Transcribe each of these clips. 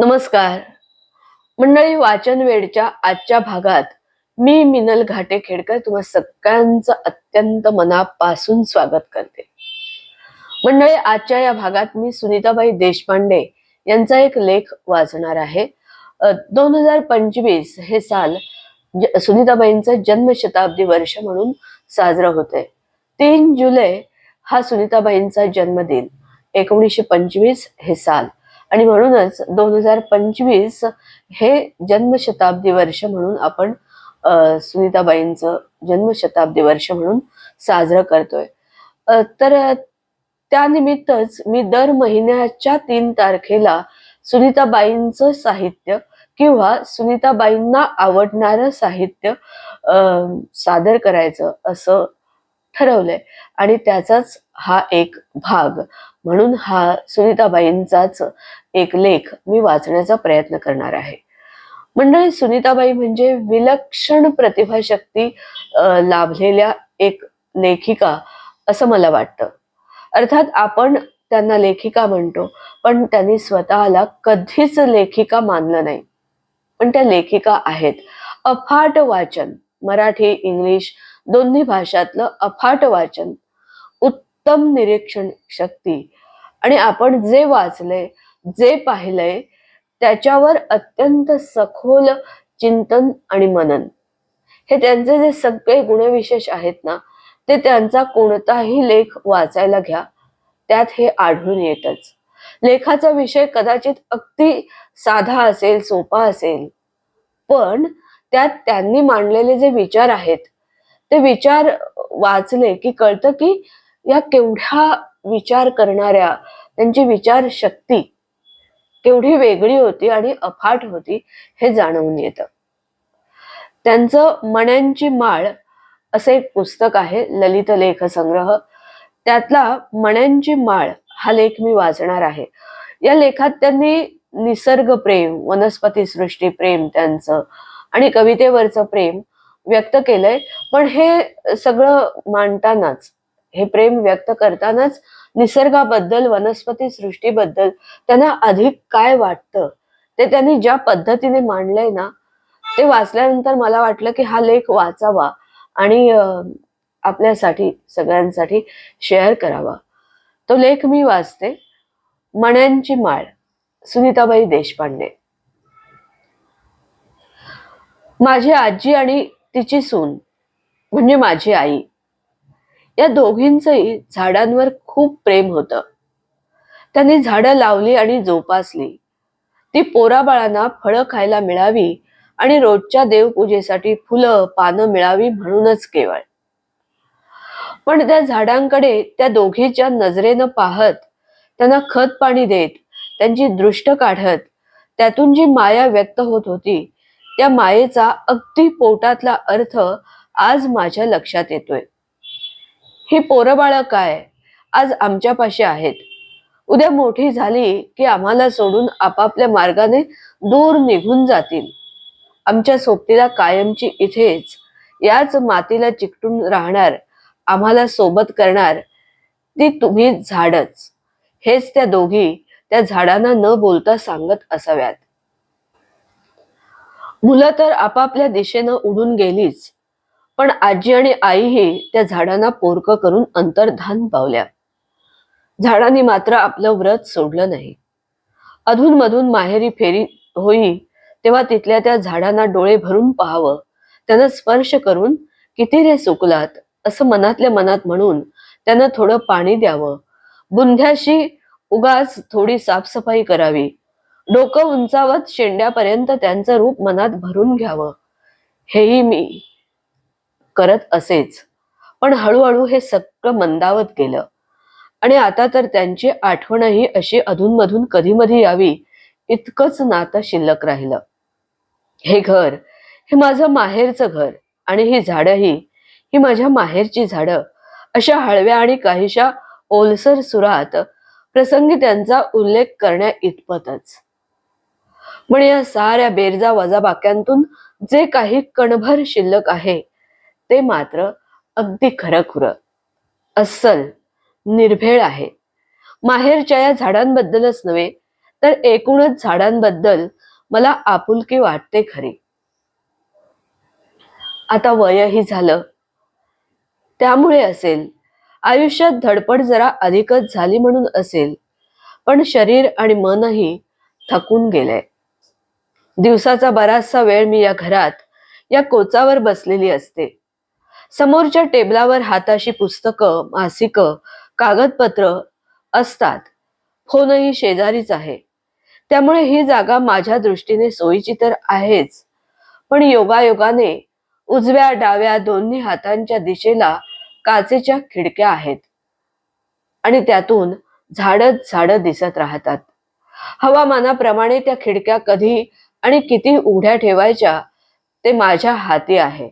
नमस्कार. मंडळी वाचन वेळच्या आजच्या भागात मी मिनल घाटे खेडकर तुम्हा सगळ्यांचं अत्यंत मनापासून स्वागत करते. मंडळी आजच्या या भागात मी सुनीताबाई देशपांडे यांचा एक लेख वाचणार आहे. दोन हजार पंचवीस हे साल सुनीताबाईंचं जन्मशताब्दी वर्ष म्हणून साजरं होते तीन जुलै हा सुनीताबाईंचा जन्मदिन एकोणीसशे पंचवीस हे साल. आणि म्हणूनच दोन हजार पंचवीस हे जन्मशताब्दी वर्ष म्हणून आपण सुनीताबाईंचं जन्मशताब्दी वर्ष म्हणून साजरं करतोय. तर त्यानिमित्तच मी दर महिन्याच्या तीन तारखेला सुनीताबाईंचं साहित्य किंवा सुनीताबाईंना आवडणारं साहित्य सादर करायचं असं ठरवलंय. आणि त्याचाच हा एक भाग म्हणून हा सुनीताबाईंचाच एक लेख मी वाचण्याचा प्रयत्न करणार आहे. मंडळी सुनीताबाई म्हणजे विलक्षण प्रतिभाशक्ती लाभलेल्या एक लेखिका असं मला वाटतं. अर्थात आपण त्यांना लेखिका म्हणतो पण त्यांनी स्वतःला कधीच लेखिका मानलं नाही. पण त्या लेखिका आहेत अफाट वाचन. मराठी इंग्लिश दोन्ही भाषातलं अफाट वाचन उत्तम निरीक्षण शक्ती. आणि आपण जे वाचलंय जे पाहिलंय त्याच्यावर अत्यंत सखोल चिंतन आणि मनन. हे त्यांचे जे सगळे गुणविशेष आहेत ना ते त्यांचा कोणताही लेख वाचायला घ्या. त्यात हे आढळून येतच. लेखाचा विषय कदाचित अगदी साधा असेल सोपा असेल. पण त्यात त्यांनी मांडलेले जे विचार आहेत ते विचार वाचले की कळतं की या केवढ्या विचार करणाऱ्या त्यांची विचार शक्ती केवढी वेगळी होती आणि अफाट होती हे जाणवून येतं. त्यांचं मण्यांची माळ असं एक पुस्तक आहे ललित लेख संग्रह. त्यातला मण्यांची माळ हा लेख मी वाचणार आहे. या लेखात त्यांनी निसर्ग प्रेम वनस्पती सृष्टी प्रेम त्यांचं आणि कवितेवरचं प्रेम व्यक्त केलंय. पण हे सगळं मांडतानाच हे प्रेम व्यक्त करतानाच निसर्गाबद्दल वनस्पती सृष्टीबद्दल त्यांना अधिक काय वाटतं? ते त्यांनी ज्या पद्धतीने मांडलंय ना ते वाचल्यानंतर मला वाटलं की हा लेख वाचावा आणि आपल्यासाठी सगळ्यांसाठी शेअर करावा. तो लेख मी वाचते. मण्यांची माळ सुनीताबाई देशपांडे. माझी आजी आणि तिची सून म्हणजे माझी आई या दोघींचंही झाडांवर खूप प्रेम होतं. त्यांनी झाडं लावली आणि जोपासली. ती पोराबाळांना फळं खायला मिळावी आणि रोजच्या देवपूजेसाठी फुलं पानं मिळावी म्हणूनच केवळ. पण त्या झाडांकडे त्या दोघीच्या नजरेनं पाहत त्यांना खत पाणी देत त्यांची दृष्ट काढत त्यातून जी माया व्यक्त होत होती त्या मायेचा अगदी पोटातला अर्थ आज माझ्या लक्षात येतोय. ही पोरबाळ काय? आज आमच्यापाशी आहेत. उद्या मोठी झाली की आम्हाला सोडून आपापल्या मार्गाने दूर निघून जातील. आमच्या सोबतीला कायमची इथेच याच मातीला चिकटून राहणार आम्हाला सोबत करणार ती तुम्ही झाडच. हेच त्या दोघी त्या झाडांना न बोलता सांगत असाव्यात. मुलं तर आपापल्या दिशेनं उडून गेलीच. पण आजी आणि आईही त्या झाडांना पोरकं करून अंतर्धान पावल्या. झाडांनी मात्र आपलं व्रत सोडलं नाही. अधून मधून माहेरी फेरी होई तेव्हा तिथल्या त्या झाडांना डोळे भरून पाहावं त्यांना स्पर्श करून किती रे सुकलात असं मनातल्या मनात म्हणून त्यांना थोडं पाणी द्यावं. बुंध्याशी उगाच थोडी साफसफाई करावी. डोकं उंचावत शेंड्यापर्यंत त्यांचं रूप मनात भरून घ्यावं. हेही मी करत असेच. पण हळूहळू हे सगळं मंदावत गेलं. आणि आता तर त्यांची आठवणही अशी अधूनमधून कधी मधी यावी इतकंच नातं शिल्लक राहिलं. हे घर हे माझं माहेरचं घर आणि ही झाडंही ही माझ्या माहेरची झाडं अशा हळव्या आणि काहीशा ओलसर सुरात प्रसंगी त्यांचा उल्लेख करण्या इतपतच. पण या साऱ्या बेरजा वजाबाक्यांतून जे काही कणभर शिल्लक आहे ते मात्र अगदी खरं खुरं अस्सल निर्भेळ आहे. माहेरच्या या झाडांबद्दलच नव्हे तर एकूणच झाडांबद्दल मला आपुलकी वाटते खरी. आता वयही झालं. त्यामुळे असेल. आयुष्यात धडपड जरा अधिकच झाली म्हणून असेल. पण शरीर आणि मनही थकून गेलंय दिवसाचा बराचसा वेळ मी या घरात या कोचावर बसलेली असते. समोरच्या टेबलावर हाताशी पुस्तकं मासिकं कागदपत्र असतात. फोनही शेजारीच आहे. त्यामुळे ही जागा माझ्या दृष्टीने सोयीची तर आहेच. पण योगायोगाने उजव्या डाव्या दोन्ही हातांच्या दिशेला काचेच्या खिडक्या आहेत. आणि त्यातून झाडच झाडं दिसत राहतात. हवामानाप्रमाणे त्या खिडक्या कधी आणि किती उघड्या ठेवायच्या ते माझ्या हाती आहे.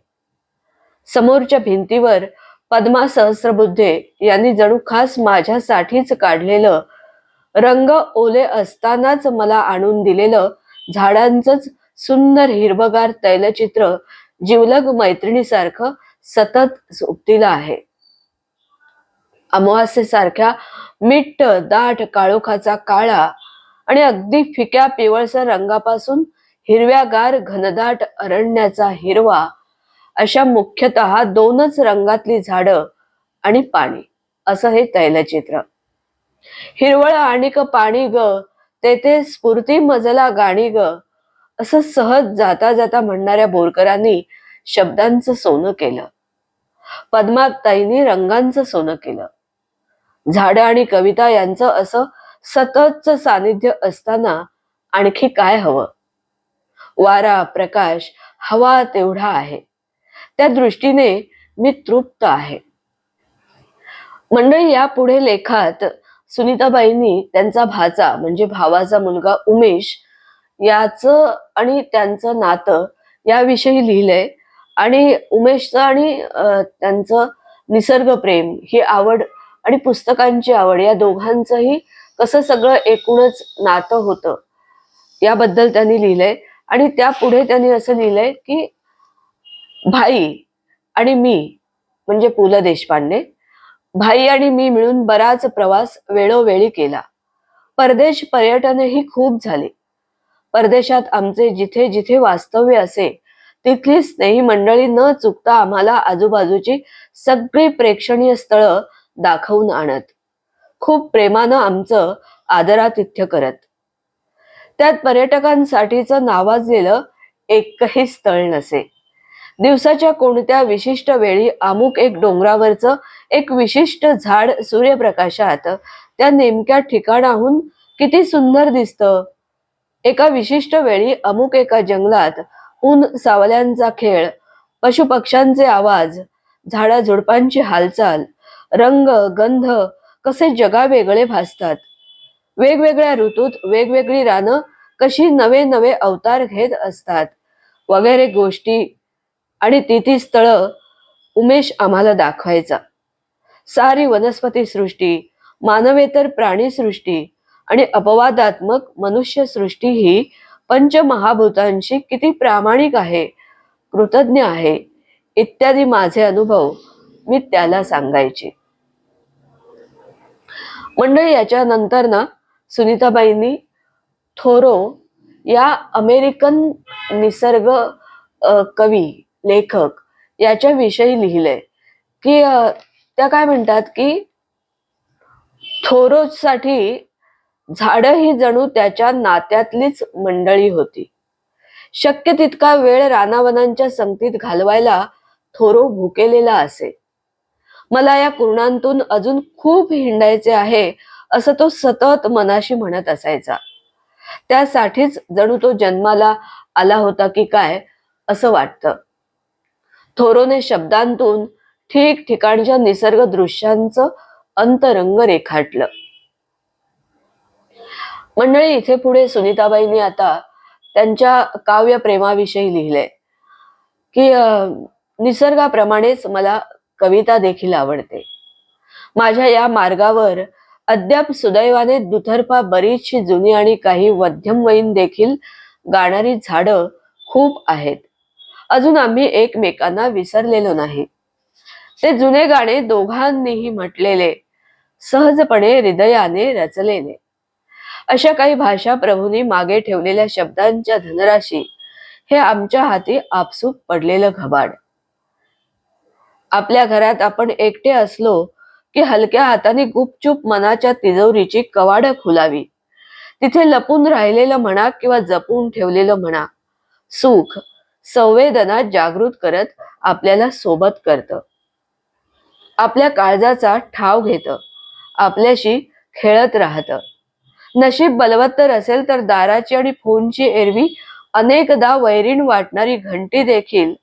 समोरच्या भिंतीवर पद्मा सहस्रबुद्धे यांनी जणू खास माझ्यासाठीच काढलेलं रंग ओले असतानाच मला आणून दिलेलं झाडांचंच सुंदर हिरवगार तैलचित्र जिवलग मैत्रिणीसारखं सतत सोबतीला आहे. अमावास्येसारख्या मिट्ट दाट काळोखाचा काळा आणि अगदी फिक्या पिवळसर रंगापासून हिरव्यागार घनदाट अरण्याचा हिरवा अशा मुख्यतः दोनच रंगातली झाडं आणि पाणी असं हे तैलचित्र. हिरवळ आणि क पाणी ग तेथे स्फूर्ती मजला गाणी ग असं सहज जाता जाता म्हणणाऱ्या बोरकरांनी शब्दांचं सोनं केलं. पद्माताईंनी रंगांचं सोनं केलं. झाडं आणि कविता यांचं असं सततच सानिध्य असताना आणखी काय हवं? वारा प्रकाश हवा तेवढा आहे. त्या दृष्टीने मी तृप्त आहे. मंडळी यापुढे लेखात सुनीताबाईंनी त्यांचा भाचा म्हणजे भावाचा मुलगा उमेश याचं आणि त्यांचं नातं याविषयी लिहिलंय. आणि उमेशचं आणि त्यांचं निसर्गप्रेम ही आवड आणि पुस्तकांची आवड या दोघांचंही कसं सगळं एकूणच नातं होतं याबद्दल त्यांनी लिहिलंय. आणि त्यापुढे त्यांनी असं लिहिलंय की भाई आणि मी म्हणजे पु ल देशपांडे भाई आणि मी मिळून बराच प्रवास वेळोवेळी केला. परदेश पर्यटनही खूप झाले. परदेशात आमचे जिथे जिथे वास्तव्य असे तिथली स्नेही मंडळी न चुकता आम्हाला आजूबाजूची सगळी प्रेक्षणीय स्थळं दाखवून आणत. खूप प्रेमानं आमचं आदरातिथ्य करत. त्यात पर्यटकांसाठीचं नावाजलेलं एकही स्थळ नसे. दिवसाच्या कोणत्या विशिष्ट वेळी अमुक एक डोंगरावरचं एक विशिष्ट झाड सूर्यप्रकाशात त्या नेमक्या ठिकाणाहून किती सुंदर दिसतं? एका विशिष्ट वेळी अमुक एका जंगलात ऊन सावल्यांचा खेळ पशुपक्ष्यांचे आवाज झाडाझुडपांची हालचाल रंग गंध कसे जगावेगळे भासतात? वेगवेगळ्या ऋतूत वेगवेगळी रानं कशी नवे नवे अवतार घेत असतात? वगैरे गोष्टी आणि ती ती स्थळं उमेश आम्हाला दाखवायचा. सारी वनस्पती सृष्टी मानवेतर प्राणीसृष्टी आणि अपवादात्मक मनुष्य सृष्टी ही पंचमहाभूतांशी किती प्रामाणिक आहे कृतज्ञ आहे इत्यादी माझे अनुभव मी त्याला सांगायचे. मंडळी याच्यानंतर ना सुनीताबाईंनी थोरो या अमेरिकन निसर्ग कवी लेखक याच्या विषयी लिहिलंय की त्या काय म्हणतात की थोरोजसाठी झाडं ही जणू त्याच्या नात्यातलीच मंडळी होती. शक्य तितका वेळ रानावनांच्या संगतीत घालवायला थोरो भुकेलेला असे. मला या कुरणांतून अजून खूप हिंडायचे आहे असं तो सतत मनाशी म्हणत असायचा. त्यासाठीच जणू तो जन्माला आला होता की काय असं वाटतं. थोरोने शब्दांतून ठिकठिकाणच्या निसर्ग दृश्यांचं अंतरंग रेखाटलं. मंडळी इथे पुढे सुनीताबाईंनी आता त्यांच्या काव्य प्रेमाविषयी लिहिलंय. की निसर्गाप्रमाणेच मला कविता देखील आवडते. माझ्या या मार्गावर अद्याप सुदैवाने दुतर्फा बरीचशी जुनी आणि काही मध्यमवयीन देखील गाणारी झाडं खूप आहेत. अजून आम्ही एकमेकांना विसरलेलो नाही. ते जुने गाणे दोघांनीही म्हटलेले सहजपणे हृदयाने रचलेले. अशा काही भाषा प्रभूंनी मागे ठेवलेल्या शब्दांच्या धनराशी हे आमच्या हाती आपसूक पडलेलं घबाड. आपल्या घरात आपण एकटे असलो की हलक्या हाताने गुपचूप मनाच्या तिजोरीची कवाड खुलावी. तिथे लपून राहिलेलं म्हणा किंवा जपून ठेवलेलं म्हणा सुख संवेदना जागृत करत आपल्याला सोबत करतं. आपल्या काळजाचा ठाव घेतं. आपल्याशी खेळत राहतं. नशीब बलवत्तर असेल तर दाराची आणि फोनची एरवी अनेकदा वैरीण वाटणारी घंटी देखील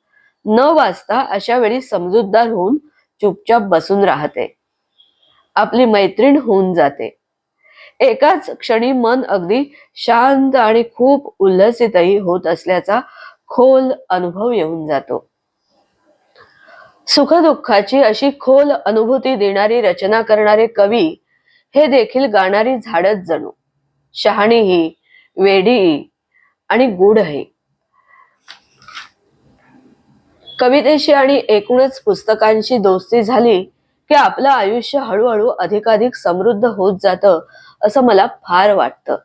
न वाचता अशा वेळी समजूतदार होऊन चुपचाप बसून राहते. आपली मैत्रीण होऊन जाते. एकाच क्षणी मन अगदी शांत आणि खूप उल्हसितही होत असल्याचा खोल अनुभव येऊन जातो. सुखदुःखाची अशी खोल अनुभूती देणारी रचना करणारे कवी हे देखील गाणारी झाडच जणू. शहाणीही वेडी आणि गूढही कवितेशी आणि एकूणच पुस्तकांशी दोस्ती झाली की आपलं आयुष्य हळूहळू अधिकाधिक समृद्ध होत जातं असं मला फार वाटतं.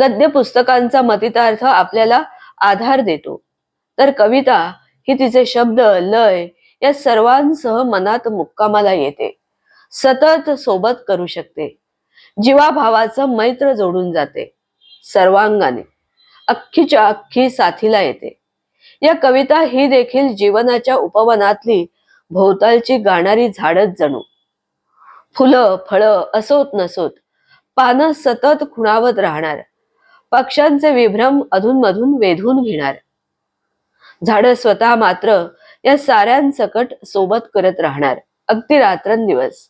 गद्य पुस्तकांचा मतितार्थ आपल्याला आधार देतो. तर कविता ही तिचे शब्द लय या सर्वांसह मनात मुक्कामाला येते. सतत सोबत करू शकते. जीवाभावाचं मैत्र जोडून जाते. सर्वांगाने अख्खीच्या अख्खी साथीला येते. या कविता ही देखील जीवनाच्या उपवनातली भोवतालची गाणारी झाडच जणू. फुलं फळं असोत नसोत पानं सतत खुणावत राहणार. पक्ष्यांचे विभ्रम अधूनमधून वेधून घेणार. झाड स्वतः मात्र या साऱ्यांसकट सोबत करत राहणार. अगदी रात्रंदिवस.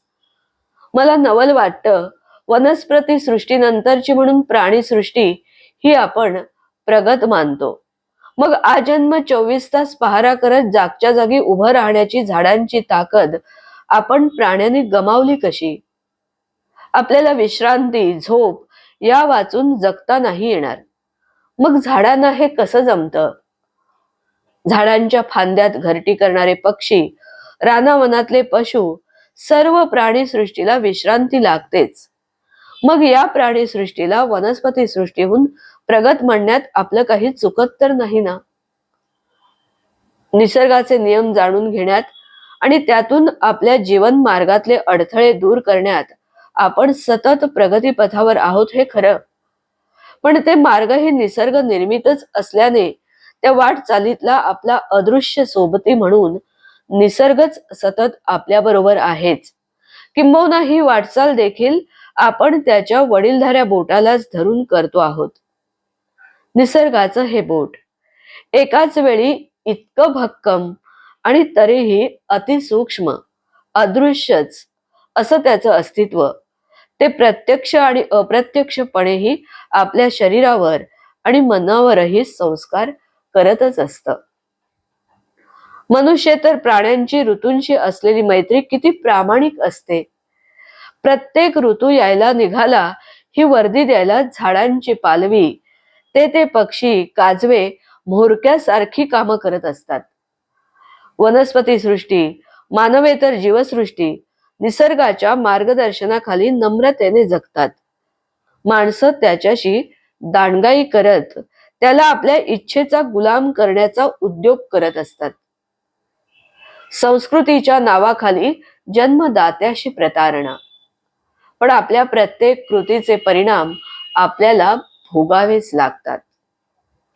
मला नवल वाटतं वनस्पती सृष्टीनंतरची म्हणून प्राणी सृष्टी ही आपण प्रगत मानतो. मग आजन्म चोवीस तास पहारा करत जागच्या जागी उभं राहण्याची झाडांची ताकद आपण प्राण्यांनी गमावली कशी? आपल्याला विश्रांती झोप या वाचून जगता नाही येणार. मग झाडांना हे कसं जमतं? झाडांच्या फांद्यात घरटी करणारे पक्षी रानावनातले पशु सर्व प्राणीसृष्टीला विश्रांती लागतेच. मग या प्राणीसृष्टीला वनस्पती सृष्टीहून प्रगत म्हणण्यात आपलं काही चुकत तर नाही ना? निसर्गाचे नियम जाणून घेण्यात आणि त्यातून आपल्या जीवन मार्गातले अडथळे दूर करण्यात आपण सतत प्रगतीपथावर आहोत हे खरं. पण ते मार्ग हे निसर्ग निर्मितच असल्याने त्या वाटचालीतला आपला अदृश्य सोबती म्हणून निसर्गच सतत आपल्या बरोबर आहेच. किंबहुना ही वाटचाल देखील आपण त्याच्या वडीलधाऱ्या बोटालाच धरून करतो आहोत. निसर्गाचं हे बोट. एकाच वेळी इतकं भक्कम आणि तरीही अतिसूक्ष्म अदृश्यच असं त्याचं अस्तित्व. ते प्रत्यक्ष आणि अप्रत्यक्षपणेही आपल्या शरीरावर आणि मनावरही संस्कार करतच असत. मनुष्य तर प्राण्यांची ऋतूंशी असलेली मैत्री किती प्रामाणिक असते. प्रत्येक ऋतू यायला निघाला ही वर्दी द्यायला झाडांची पालवी ते ते पक्षी काजवे म्होरक्यासारखी कामं करत असतात. वनस्पती सृष्टी मानवेतर जीवसृष्टी निसर्गाच्या मार्गदर्शनाखाली नम्रतेने जगतात. माणसं त्याच्याशी दांडगाई करत त्याला आपल्या इच्छेचा गुलाम करण्याचा उद्योग करत असतात. संस्कृतीच्या नावाखाली जन्मदात्याशी प्रतारणा. पण आपल्या प्रत्येक कृतीचे परिणाम आपल्याला भोगावेच लागतात.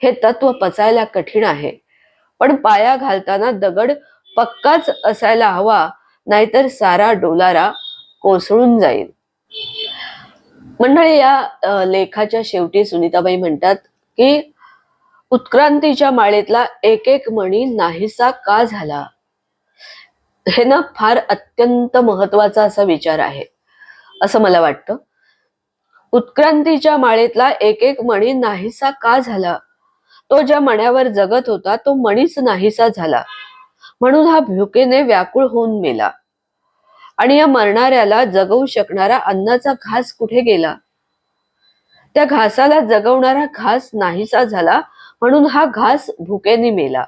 हे तत्व पचायला कठीण आहे. पण पाया घालताना दगड पक्काच असायला हवा नाहीतर सारा डोलारा कोसळून जाईल. मंडळी या लेखाच्या शेवटी सुनीताबाई म्हणतात की उत्क्रांतीच्या माळेतला एक एक मणी नाहीसा का झाला? हे ना फार अत्यंत महत्त्वाचा असा विचार आहे असं मला वाटतं. उत्क्रांतीच्या माळेतला एक एक मणी नाहीसा का झाला? तो ज्या मण्यावर जगत होता तो मणीच नाहीसा झाला. म्हणून हा भुकेने व्याकुळ होऊन मेला. आणि या मरणाऱ्याला जगवू शकणारा अन्नाचा घास कुठे गेला? त्या घासाला जगवणारा घास नाहीसा झाला म्हणून हा घास भुकेने मेला.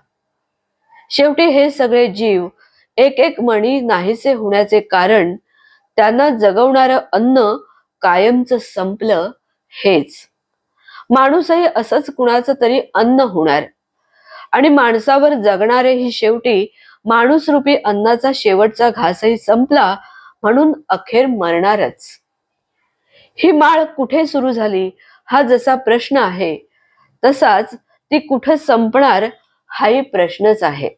शेवटी हे सगळे जीव एक एक मणी नाहीसे होण्याचे कारण त्यांना जगवणारं अन्न कायमच संपलं हेच. माणूसही असंच कुणाचं तरी अन्न होणार. आणि माणसावर जगणारे ही शेवटी माणूस रूपी अन्नाचा शेवटचा घासही संपला म्हणून अखेर मरणारच. ही माळ कुठे सुरू झाली? हा जसा प्रश्न आहे तसाच ती कुठे संपणार हाही प्रश्नच आहे.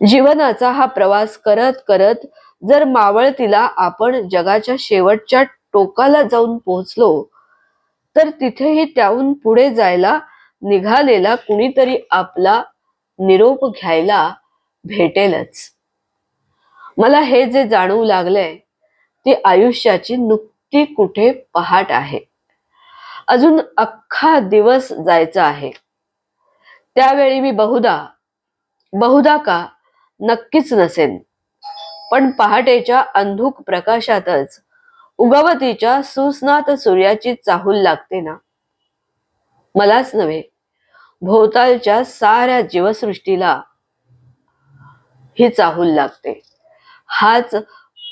जीवनाचा हा प्रवास करत करत जर मावळतीला आपण जगाच्या शेवटच्या टोकाला जाऊन पोहोचलो तर तिथेही त्याहून पुढे जायला निघालेला कुणीतरी आपला निरोप घ्यायला भेटेलच. मला हे जे जाणवू लागलंय ती आयुष्याची नुकती कुठे पहाट आहे? अजून अख्खा दिवस जायचा आहे. त्यावेळी मी बहुधा बहुदा का नक्कीच नसेन पण पहाटेच्या अंधुक प्रकाशातच उगवतीच्या सुस्नात सूर्याची चाहूल लागते ना. मलाच नव्हे. भोवतालच्या साऱ्या जीवसृष्टीला ही चाहूल लागते. हाच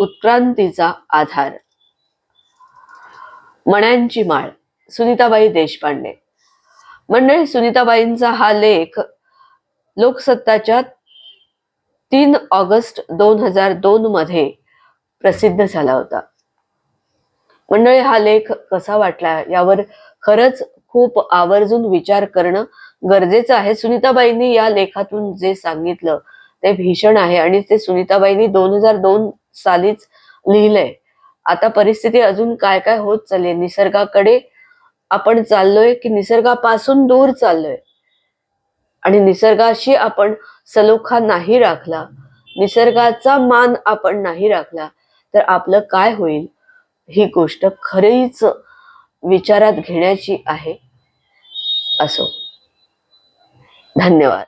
उत्क्रांतीचा आधार. मण्यांची माळ सुनीताबाई देशपांडे. मंडळी सुनीताबाईंचा हा लेख लोकसत्ताच्या तीन ऑगस्ट दोन हजार दोन मध्ये प्रसिद्ध झाला होता. मंडळी हा लेख कसा वाटला यावर खरंच खूप आवर्जून विचार करणं गरजेचं आहे. सुनीताबाईंनी या लेखातून जे सांगितलं ते भीषण आहे आणि ते सुनीताबाईंनी दोन हजार दोन सालीच लिहिलंय. आता परिस्थिती अजून काय काय होत चालली निसर्गाकडे आपण चाललोय की निसर्गापासून दूर चाललोय? आणि निसर्गाशी आपण सलोखा नाही राखला निसर्गाचा मान आपण नाही राखला तर आपलं काय होईल? ही गोष्ट खरीच विचारात घेण्याची आहे असो. धन्यवाद.